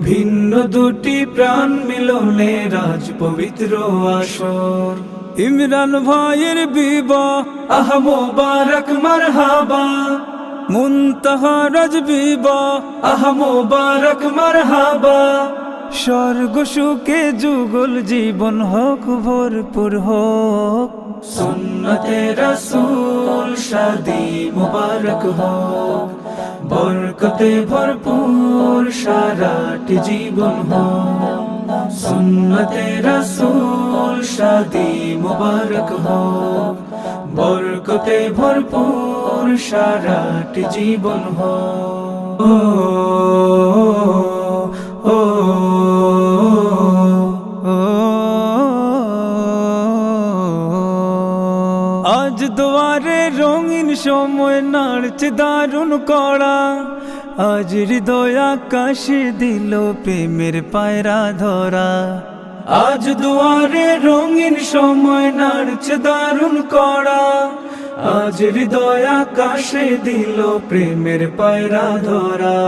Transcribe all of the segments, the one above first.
ভিন্ন দুটি প্রাণ মিলনে রাজ পবিত্র আসর। ইমরান ভাইয়ের বিবাহ, আহ মোবারক, মারহাবা। মুনতাহা রাজ বিবাহ, আহ মোবারক, মারহাবা। স্বর্গ সুখে যুগল জীবন হোক, ভরপুর হোক। সুন্নতে রসুল শাদি মুবারক হোক। বরকতে ভরপুর সারাটি জীবন হোক। রসুল শাদি মুবারক হোক। বরকতে ভরপুর সারাটি জীবন ও দুয়ারে রঙিন সময় নাড়ছে দারুণ কড়া। আজ হৃদয় আকাশে দিল প্রেমের পায়রা ধরা। আজ দুয়ারে রঙিন সময় নাড়ছে দারুণ কড়া। আজ হৃদয় আকাশে দিল প্রেমের পায়রা ধরা।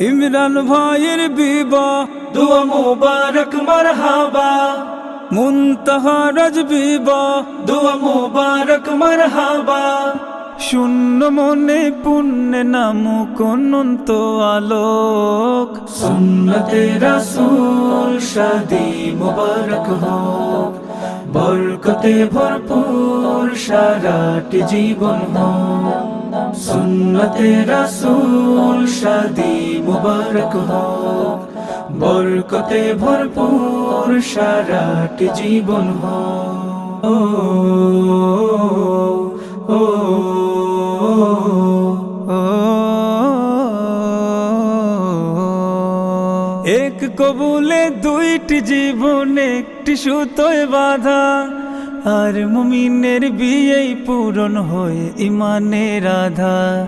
ইমরান ভাইয়ের বিবাহ, দুয়া মোবারক, মারহাবা। মুনতাহা রাজ বিবাহ দুয়া মোবারক, মারহাবা। শূন্য মনে পুণ্য নামক অনন্ত আলোক। সুন্নতে রাসূল, শাদি মুবারক হোক। বরকতে ভরপুর, সারাটি জীবন হোক। সুন্নতে রাসূল, শাদি মুবারক হোক। বরকতে ভরপুর সারাটি জীবন হোক ও ও। এক কবুলে দুইটি জীবন, একটি সুতোয় বাধা। আর মুমিনের বিয়েই পূরণ হয়ে ইমানের আধা।